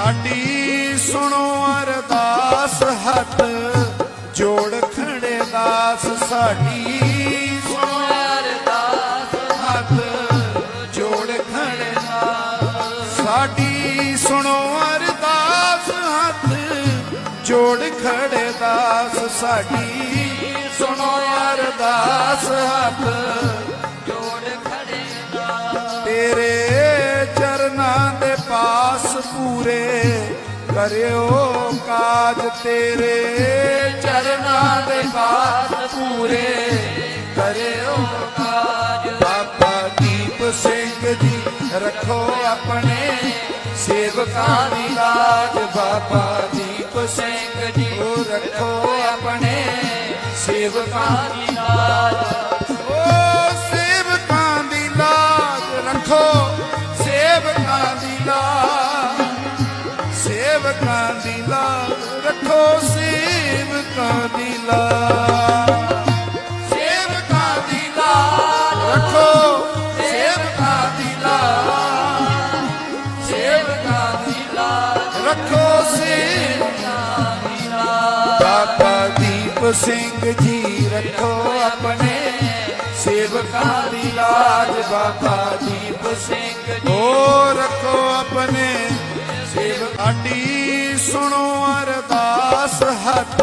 ਸਾਡੀ ਸੁਣੋ ਅਰਦਾਸ ਹੱਥ ਜੋੜ ਖੜੇ ਦਾਸ ਸਾਡੀ। ਸੁਣੋ ਅਰਦਾਸ ਹੱਥ ਜੋੜ ਖੜੇ ਦਾਸ। ਸਾਡੀ ਸੁਣੋ ਅਰਦਾਸ ਹੱਥ ਜੋੜ ਖੜੇ ਦਾਸ ਸਾਡੀ। ਸੁਣੋ ਅਰਦਾਸ ਹੱਥ ਚਰਨਾਂ ਦੇ ਪਾਸ ਪੂਰੇ ਕਰਿਓ ਕਾਜ ਤੇਰੇ। ਚਰਨਾਂ ਦੇ ਪਾਸ ਪੂਰੇ ਕਰਿਓ ਕਾਜ। ਬਾਬਾ ਦੀਪ ਸਿੰਘ ਜੀ ਰੱਖੋ ਆਪਣੇ ਸੇਵਕਾਂ ਦੀ ਲਾਜ। ਬਾਬਾ ਦੀਪ ਸਿੰਘ ਜੀ ਰੱਖੋ ਆਪਣੇ ਸੇਵਕਾਂ ਦੀ ਲਾਜ। ਓ ਸੇਵਕਾਂ ਦੀ ਲਾਜ ਰੱਖੋ। ਲਾਜ ਸੇਵਕਾਂ ਦੀ ਲਾਜ ਰੱਖੋ, ਸੇਵਕਾਂ ਦੀ ਲਾਜ ਸੇਵਕਾਂ ਦੀ ਲਾਜ ਰੱਖੋ, ਸੇਵਕਾਂ ਦੀ ਲਾਜ ਸੇਵਕਾਂ ਦੀ ਲਾਜ ਰੱਖੋ, ਸੇਵਕਾਂ ਦੀ ਲਾਜ ਬਾਬਾ ਦੀਪ ਸਿੰਘ ਜੀ ਰੱਖੋ ਆਪਣੇ। ਸੇਵਕਾਂ ਦੀ ਲਾਜ ਬਾਬਾ ਦੀਪ ਸਿੰਘ ਜੀ। ਓ ਸੁਣੋ ਅਰਦਾਸ ਹੱਥ